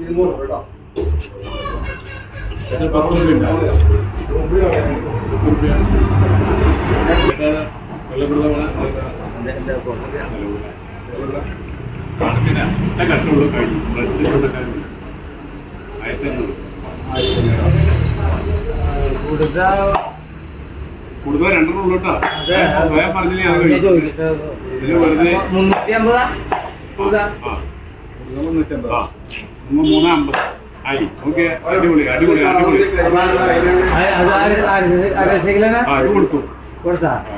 ഇരുന്നൂറ് കേട്ടോ. കട്ടുള്ളൂ കഴിഞ്ഞു. ആയിരത്തി അഞ്ഞൂറ് കൂടുതൽ രണ്ടെണ്ണം ഉള്ളൂ കേട്ടോ. സ്വയം പറഞ്ഞില്ലേ വെറുതെ മുന്നൂറ്റി അമ്പതാ? ആ, ആ. മൂന്ന് അമ്പത്. ആയി. ഓക്കെ. അടിപൊളി അടിപൊളി അടിപൊളി. അത് കൊടുത്തു.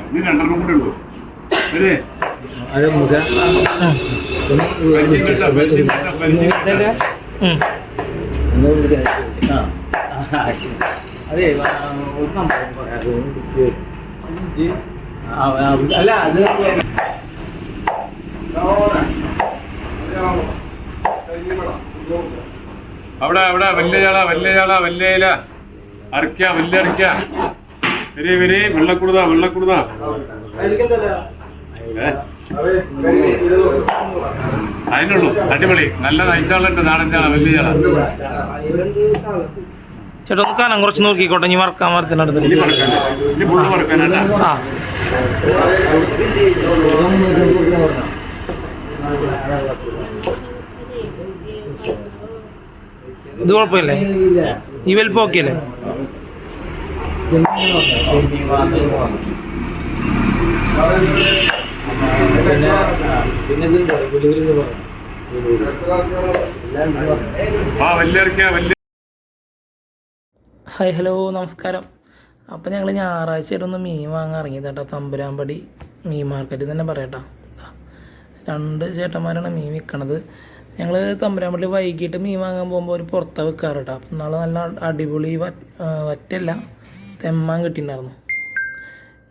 ഇനി രണ്ടെണ്ണം കൂടെ ഉള്ളൂ. അല്ലേ അത് മുഖ അതെ ഒരു നമ്പർ അല്ല അത് അവിടെ അവിടെ വലിയ ചാള വല്ലയില അരക്ക വലിയ അരക്ക വരി വരി വെള്ളക്കുടുത വെള്ളക്കുടുത അതിനുള്ളൂ അടിപൊളി. നല്ല നയിച്ചാളുണ്ട് നാടൻ ചാള വലിയ ചേട്ടാ ഒന്ന് കുറച്ച് നോക്കിക്കോട്ടെ ഇനി മറക്കാൻ മരത്തിനടുത്ത് ആ. ഇത് കുഴപ്പമില്ലേ? ഈ വലിപ്പം ഓക്കെ അല്ലേ ഹായ് ഹലോ നമസ്കാരം. അപ്പം ഞങ്ങൾ ഞായറാഴ്ച ആയിട്ടൊന്ന് മീൻ വാങ്ങാൻ ഇറങ്ങിയത് കേട്ടോ തമ്പുരാമ്പടി മീൻ മാർക്കറ്റിൽ തന്നെ പറയട്ടോ ദാ, രണ്ട് ചേട്ടന്മാരാണ് മീൻ വിൽക്കണത് ഞങ്ങൾ തമ്പുരാമ്പള്ളി വൈകിട്ട് മീൻ വാങ്ങാൻ പോകുമ്പോൾ ഒരു പുറത്താണ് വെക്കാറ് കേട്ടോ. അപ്പം നാളെ നല്ല അടിപൊളി വറ്റ് വറ്റല്ല തെമ്മാൻ കിട്ടിയിട്ടുണ്ടായിരുന്നു.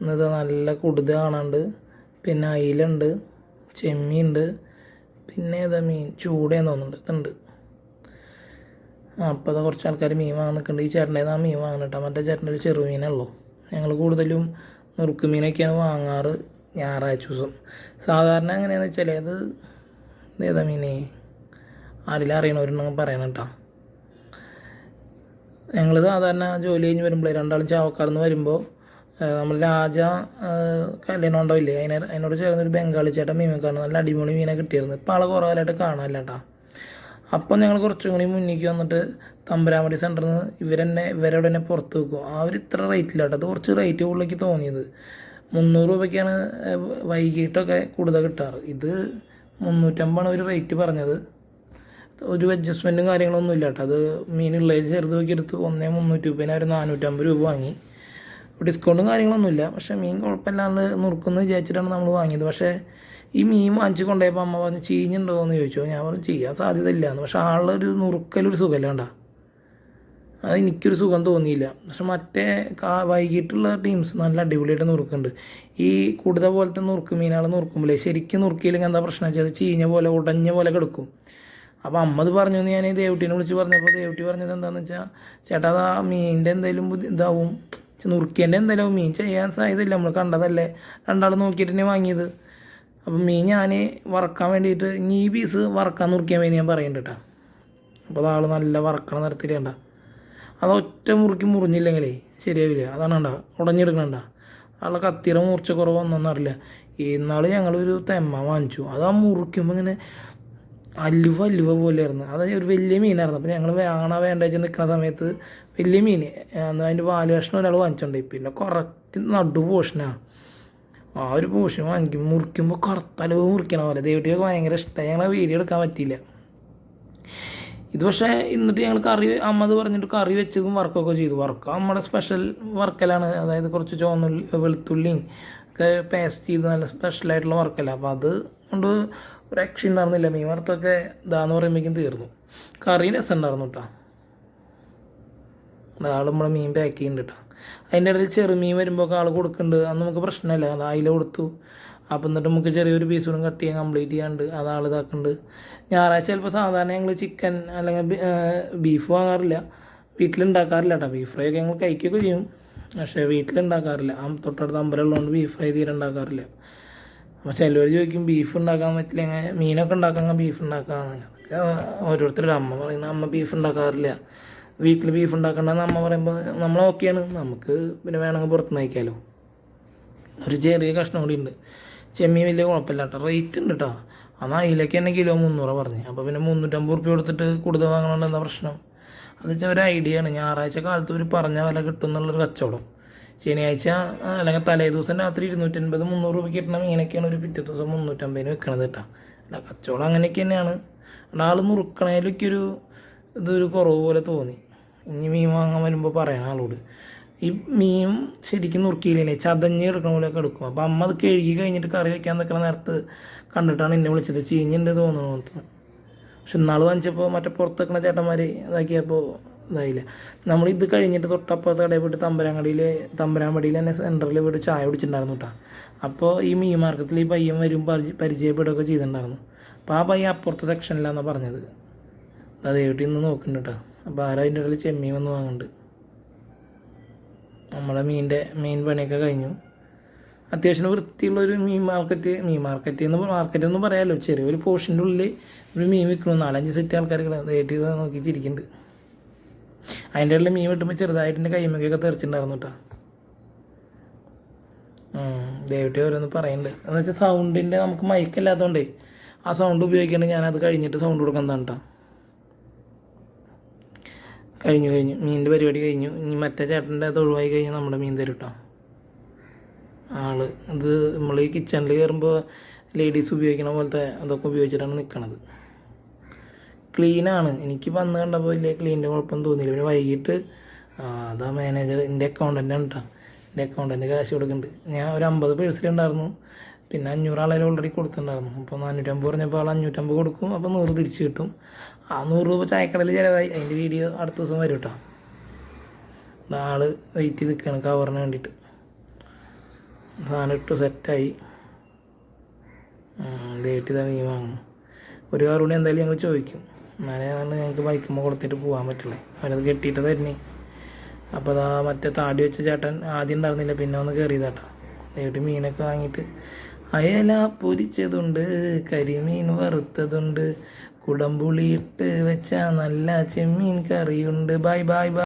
ഇന്നത് നല്ല കുടുത കാണാണ്ട് പിന്നെ അയിലുണ്ട് ചെമ്മീനുണ്ട് പിന്നെ ഏതാ മീൻ ചൂടേന്ന് തോന്നുന്നുണ്ട് ഇതുണ്ട്. അപ്പോൾ അത് കുറച്ച് ആൾക്കാർ മീൻ വാങ്ങാൻ നിൽക്കുന്നുണ്ട്. ഈ ചേട്ടന്റെ ആ മീൻ വാങ്ങണം കേട്ടോ. മറ്റേ ചേട്ടന്റെ ഒരു ചെറുമീനുള്ളൂ ഞങ്ങൾ കൂടുതലും നുറുക്ക് മീനൊക്കെയാണ് വാങ്ങാറ് ഞായറാഴ്ച ദിവസം. സാധാരണ എങ്ങനെയാണെന്ന് വെച്ചാൽ അത് ഏതാ മീനേ? ആരെങ്കിലും അറിയണവരുണ്ടെങ്കിൽ പറയണം കേട്ടോ. ഞങ്ങൾ സാധാരണ ജോലി കഴിഞ്ഞ് വരുമ്പോൾ രണ്ടാളും ചാവക്കാർന്ന് വരുമ്പോൾ നമ്മൾ രാജ കല്യാണം ഉണ്ടാവില്ലേ? അതിനെ അതിനോട് ചേർന്നൊരു ബംഗാളി ചേട്ടൻ മീൻ വെക്കാണ് നല്ല അടിപൊളി മീനെ കിട്ടിയിരുന്നു. ഇപ്പോൾ ആളെ കുറവാലായിട്ട് കാണാനില്ല കേട്ടോ. അപ്പം ഞങ്ങൾ കുറച്ചും കൂടി മുന്നിലേക്ക് വന്നിട്ട് തമ്പരാമടി സെന്ററിൽ നിന്ന് ഇവരെന്നെ ഇവരോട് തന്നെ പുറത്ത് വെക്കും. ആ ഒരു ഇത്ര റേറ്റില്ല കേട്ടോ. അത് കുറച്ച് റേറ്റ് കൂടുതലേക്ക് തോന്നിയത്. മുന്നൂറ് രൂപയ്ക്കാണ് വൈകിട്ടൊക്കെ കൂടുതൽ കിട്ടാറ്. ഇത് മുന്നൂറ്റമ്പതാണ് ഒരു റേറ്റ് പറഞ്ഞത്. ഒരു അഡ്ജസ്റ്റ്മെന്റും കാര്യങ്ങളൊന്നും ഇല്ല കേട്ടോ. അത് മീനുള്ളത് ചെറുത് നോക്കി എടുത്ത് ഒന്നേ മുന്നൂറ്റി രൂപേനെ ഒരു നാനൂറ്റമ്പത് രൂപ വാങ്ങി. ഡിസ്കൗണ്ടും കാര്യങ്ങളൊന്നുമില്ല പക്ഷേ മീൻ കുഴപ്പമില്ലാണ്ട് നുറുക്കുന്നു വിചാരിച്ചിട്ടാണ് നമ്മൾ വാങ്ങിയത്. പക്ഷേ ഈ മീൻ വാങ്ങിച്ച് കൊണ്ടുപോയപ്പോൾ അമ്മ പറഞ്ഞു ചീഞ്ഞുണ്ടോ എന്ന് ചോദിച്ചു ഞാൻ പറഞ്ഞു ചെയ്യാൻ സാധ്യത ഇല്ല എന്ന് പക്ഷേ ആളൊരു നുറുക്കലൊരു സുഖമില്ലാണ്ടാ അത് എനിക്കൊരു സുഖം തോന്നിയില്ല. പക്ഷെ മറ്റേ കാ വൈകിട്ടുള്ള ടീംസ് നല്ല അടിപൊളിയായിട്ട് നുറുക്കുന്നുണ്ട്. ഈ കൂടുതൽ പോലത്തെ നുറുക്ക് മീനുകൾ നുറുക്കുമ്പോഴേ ശരിക്കും നുറുക്കിയില്ലെങ്കിൽ എന്താ പ്രശ്നം വെച്ചാൽ ചീഞ്ഞ പോലെ ഉടഞ്ഞ പോലെ കിടക്കും. അപ്പോൾ അമ്മത് പറഞ്ഞു എന്ന് ഞാൻ ദേവട്ടീനെ വിളിച്ച് പറഞ്ഞപ്പോൾ ദേവട്ടി പറഞ്ഞത് എന്താണെന്ന് വെച്ചാൽ ചേട്ടാ അത് ആ മീനിന്റെ എന്തെങ്കിലും ബുദ്ധി ഇതാവും. നുറുക്കിയന്റെ എന്തായാലും മീൻ ചെയ്യാൻ സാധ്യതയില്ല. നമ്മൾ കണ്ടതല്ലേ. രണ്ടാൾ നോക്കിയിട്ട് തന്നെ വാങ്ങിയത്. അപ്പം മീൻ ഞാൻ വറക്കാൻ വേണ്ടിയിട്ട് ഇനി ഈ പീസ് വറക്കാൻ നുറുക്കിയാൻ വേണ്ടി ഞാൻ പറയുന്നുണ്ട് കേട്ടോ അപ്പോൾ ആൾ നല്ല വറക്കണ നിരത്തിലേണ്ട അത് ഒറ്റ മുറുക്കി മുറിഞ്ഞില്ലെങ്കിലേ ശരിയാവില്ല. അതാണ് കണ്ട. ഉടഞ്ഞെടുക്കണണ്ട. ആളെ കത്തിയുടെ മൂർച്ച കുറവ് അറിയില്ല. ഇന്നാൾ ഞങ്ങളൊരു തെമ്മ വാങ്ങിച്ചു. അത് ആ മുറിക്കുമ്പോൾ ഇങ്ങനെ അലുവ അലുവ പോലെയായിരുന്നു. അത് ഒരു വലിയ മീനായിരുന്നു. അപ്പോൾ ഞങ്ങൾ വേണ വേണ്ട വെച്ച് നിൽക്കുന്ന സമയത്ത് വലിയ മീൻ എന്നാൽ അതിന്റെ വാൽ കഷ്ണം ഒരാൾ വാങ്ങിച്ചിട്ടുണ്ടായി പിന്നെ കുറച്ച് നടു പോഷനാണ് ആ. ഒരു പോഷൻ വാങ്ങിക്കും മുറിക്കുമ്പോൾ കറുത്തലവ് മുറിക്കണ പോലെ. ദേവട്ടിയൊക്കെ ഭയങ്കര ഇഷ്ടമായി ഞങ്ങളെ വീഡിയോ എടുക്കാൻ പറ്റിയില്ല. ഇത് പക്ഷേ എന്നിട്ട് ഞങ്ങൾ കറി അമ്മ അത് പറഞ്ഞിട്ട് കറി വെച്ചതും വർക്കൊക്കെ ചെയ്തു. വർക്ക് നമ്മുടെ സ്പെഷ്യൽ വർക്കലാണ് അതായത് കുറച്ച് ചുവന്നുള്ളി വെളുത്തുള്ളിയും ഒക്കെ പേസ്റ്റ് ചെയ്ത് നല്ല സ്പെഷ്യലായിട്ടുള്ള വർക്കല്ല അപ്പോൾ അത് കൊണ്ട് ഒരു രക്ഷ ഉണ്ടായിരുന്നില്ല മീൻ വറുത്തൊക്കെ ഇതാന്ന് പറയുമ്പോഴേക്കും തീർന്നു. കറി രസം ഉണ്ടായിരുന്നു കേട്ടോ ആൾ നമ്മളെ മീൻ പാക്ക് ചെയ്യുന്നുണ്ട് കേട്ടോ അതിന്റെ ഇടയിൽ ചെറുമീൻ വരുമ്പോൾ ആൾ കൊടുക്കുന്നുണ്ട്. അന്ന് നമുക്ക് പ്രശ്നമില്ല. അത് അതിൽ കൊടുത്തു. അപ്പം എന്നിട്ട് നമുക്ക് ചെറിയൊരു പീസ് കൂടെ കട്ട് ചെയ്യാൻ കംപ്ലീറ്റ് ചെയ്യാണ്ട് അത് ആൾ ഇതാക്കുന്നുണ്ട്. ഞായറാഴ്ച ചിലപ്പോൾ സാധാരണ ഞങ്ങൾ ചിക്കൻ അല്ലെങ്കിൽ ബീഫ് വാങ്ങാറില്ല. വീട്ടിലുണ്ടാക്കാറില്ല കേട്ടോ ബീഫ് ഫ്രൈ ഒക്കെ ഞങ്ങൾ കഴിക്കുകയൊക്കെ ചെയ്യും. പക്ഷേ വീട്ടിലുണ്ടാക്കാറില്ല. തൊട്ടടുത്ത് അമ്പലമുള്ളതുകൊണ്ട് ബീഫ് ഫ്രൈ തീരെ ഉണ്ടാക്കാറില്ല. അപ്പോൾ ചിലവർ ചോദിക്കും ബീഫ് ഉണ്ടാക്കാൻ പറ്റില്ല എങ്ങനെ? മീനൊക്കെ ഉണ്ടാക്കാൻ ബീഫ് ഉണ്ടാക്കാമെന്ന് അതൊക്കെ ഓരോരുത്തരുടെ അമ്മ പറയുന്ന അമ്മ ബീഫ് ഉണ്ടാക്കാറില്ല. വീട്ടിൽ ബീഫ് ഉണ്ടാക്കണ്ടെന്ന് അമ്മ പറയുമ്പോൾ നമ്മൾ ഓക്കെയാണ്. നമുക്ക് പിന്നെ വേണമെങ്കിൽ പുറത്തുനിന്ന് അയക്കാമല്ലോ ഒരു ചെറിയ കഷ്ണം കൂടി ഉണ്ട്. ചെമ്മീൻ വലിയ കുഴപ്പമില്ല കേട്ടോ. റേറ്റ് ഉണ്ട് കേട്ടോ. അന്ന് അതിലേക്ക് തന്നെ കിലോ മുന്നൂറ് പറഞ്ഞു. അപ്പോൾ പിന്നെ മുന്നൂറ്റമ്പത് റുപ്യ കൊടുത്തിട്ട് കൂടുതൽ വാങ്ങണോണ്ട് എന്താ പ്രശ്നം? അത് വെച്ചാൽ ഒരു ഐഡിയ ആണ്. ഞായറാഴ്ച കാലത്ത് ഒരു പറഞ്ഞ വില കിട്ടും എന്നുള്ളൊരു കച്ചവടം. ശനിയാഴ്ച അല്ലെങ്കിൽ തലേ ദിവസം രാത്രി ഇരുന്നൂറ്റൻപത് മുന്നൂറ് രൂപയ്ക്ക് കിട്ടണം. ഇങ്ങനെയൊക്കെയാണ് ഒരു പിറ്റേ ദിവസം മുന്നൂറ്റമ്പതിന് വെക്കണത് കേട്ടോ. അല്ല കച്ചവടം അങ്ങനെയൊക്കെ തന്നെയാണ്. ആൾ നുറുക്കണേലൊക്കെ ഒരു ഇതൊരു കുറവ് പോലെ തോന്നി. ഇനി മീൻ വാങ്ങാൻ വരുമ്പോൾ പറയണം ആളോട്. ഈ മീൻ ശരിക്കും നുറുക്കിയില്ലേ ചതഞ്ഞ് എടുക്കണ പോലെയൊക്കെ എടുക്കും. അപ്പം അമ്മ അത് കഴുകി കഴിഞ്ഞിട്ട് കറി വെക്കാൻ നിൽക്കണ നേരത്ത് കണ്ടിട്ടാണ് എന്നെ വിളിച്ചത്. ചീഞ്ഞുണ്ട് തോന്നുന്നു പക്ഷെ ഇന്നാൾ വാങ്ങിച്ചപ്പോൾ മറ്റേ പുറത്ത് വെക്കണ ചേട്ടന്മാർ ഇതാക്കിയപ്പോൾ ഇതായില്ല. നമ്മൾ ഇത് കഴിഞ്ഞിട്ട് തൊട്ടപ്പുറത്ത് കടയിൽ പോയിട്ട് തമ്പരാങ്കടിയിൽ തമ്പരാമ്പടിയിൽ തന്നെ സെന്ററിൽ പോയിട്ട് ചായ കുടിച്ചിട്ടുണ്ടായിരുന്നു കേട്ടോ അപ്പോൾ ഈ മീൻ മാർക്കറ്റിൽ ഈ പയ്യൻ വരും പരിചയ പരിചയപ്പെടുകയൊക്കെ ചെയ്തിട്ടുണ്ടായിരുന്നു. അപ്പോൾ ആ പയ്യൻ അപ്പുറത്തെ സെക്ഷനിലാണെന്നാണ് പറഞ്ഞത്. അത് വീട്ടിൽ നിന്ന് നോക്കുന്നുണ്ട് കേട്ടോ അപ്പോൾ ആരും അതിന്റെ ഇടയിൽ ചെമ്മീൻ വന്ന് വാങ്ങുന്നുണ്ട് നമ്മുടെ മീനിന്റെ മീൻ പണിയൊക്കെ കഴിഞ്ഞു. അത്യാവശ്യം വൃത്തിയുള്ളൊരു മീൻ മാർക്കറ്റ് മീൻ മാർക്കറ്റ് എന്ന് മാർക്കറ്റ് എന്ന് പറയാമല്ലോ ചെറിയൊരു പോർഷന്റെ ഉള്ളിൽ ഒരു മീൻ വിൽക്കണു. നാലഞ്ച് സെറ്റ് ആൾക്കാർ ഇത് നോക്കി ചിരിക്കുന്നുണ്ട് അതിന്റെ ഉള്ളിൽ മീൻ വെട്ടുമ്പോൾ ചെറുതായിട്ട് എന്റെ കൈമക്കൊക്കെ തെറിച്ചിട്ടുണ്ടായിരുന്നു കേട്ടോ ഓരോന്ന് പറയുന്നുണ്ട് എന്ന് വെച്ചാൽ സൗണ്ടിന്റെ നമുക്ക് മൈക്കല്ലാത്തതുകൊണ്ടേ ആ സൗണ്ട് ഉപയോഗിക്കേണ്ട ഞാനത് കഴിഞ്ഞിട്ട് സൗണ്ട് കൊടുക്കുന്നതാണ് കഴിഞ്ഞു കഴിഞ്ഞു. മീനിന്റെ പരിപാടി കഴിഞ്ഞു. ഇനി മറ്റേ ചേട്ടന്റെ അത് ഒഴിവായി കഴിഞ്ഞാൽ നമ്മുടെ മീൻ തരും കേട്ടോ ആൾ ഇത് നമ്മൾ ഈ കിച്ചണിൽ കയറുമ്പോൾ ലേഡീസ് ഉപയോഗിക്കണ പോലത്തെ അതൊക്കെ ഉപയോഗിച്ചിട്ടാണ് നിൽക്കണത് ക്ലീനാണ് എനിക്ക് വന്ന് കണ്ടപ്പോൾ വലിയ ക്ലീനിന്റെ കുഴപ്പമൊന്നും തോന്നിയില്ല. പിന്നെ വൈകിട്ട് അതാ മാനേജർ എന്റെ അക്കൗണ്ടന്റ് ആണ് കേട്ടോ എന്റെ അക്കൗണ്ടന്റ് കാശ് കൊടുക്കുന്നുണ്ട് ഞാൻ ഒരു അമ്പത് പേഴ്സിലുണ്ടായിരുന്നു പിന്നെ അഞ്ഞൂറ് ആളെ ഓൾറെഡി കൊടുത്തിട്ടുണ്ടായിരുന്നു. അപ്പോൾ നാനൂറ്റമ്പത് പറഞ്ഞപ്പോൾ ആൾ അഞ്ഞൂറ്റമ്പത് കൊടുക്കും. അപ്പോൾ നൂറ് തിരിച്ച് കിട്ടും. ആ നൂറ് രൂപ ചായക്കടയിൽ ചിലവായി. അതിന്റെ വീഡിയോ അടുത്ത ദിവസം വരും കേട്ടോ ആൾ വെയിറ്റ് ചെയ്ത് നിൽക്കുകയാണ് കവറിന് വേണ്ടിയിട്ട് സാധനം ഇട്ട് സെറ്റായി ലേറ്റ് ചെയ്താൽ മീൻ വാങ്ങുന്നു ഒരു കാറുകൂടി കൂടി എന്തായാലും ഞങ്ങൾ ചോദിക്കും. എന്നാലേ ഞങ്ങൾക്ക് ബൈക്കുമ്പോൾ കൊടുത്തിട്ട് പോകാൻ പറ്റുള്ളേ അവരത് കെട്ടിയിട്ട് തരുന്നേ അപ്പോൾ അതാ മറ്റേ താടി വെച്ച ചേട്ടൻ ആദ്യം ഉണ്ടായിരുന്നില്ല പിന്നെ ഒന്ന് കയറിയതാട്ടാ നേരിട്ട് മീനൊക്കെ വാങ്ങിയിട്ട് അയല പൊരിച്ചതുണ്ട് കരിമീൻ വറുത്തതുണ്ട് കുടംപുളി ഇട്ട് വെച്ച നല്ല ചെമ്മീൻ കറിയുണ്ട്. Bye bye bye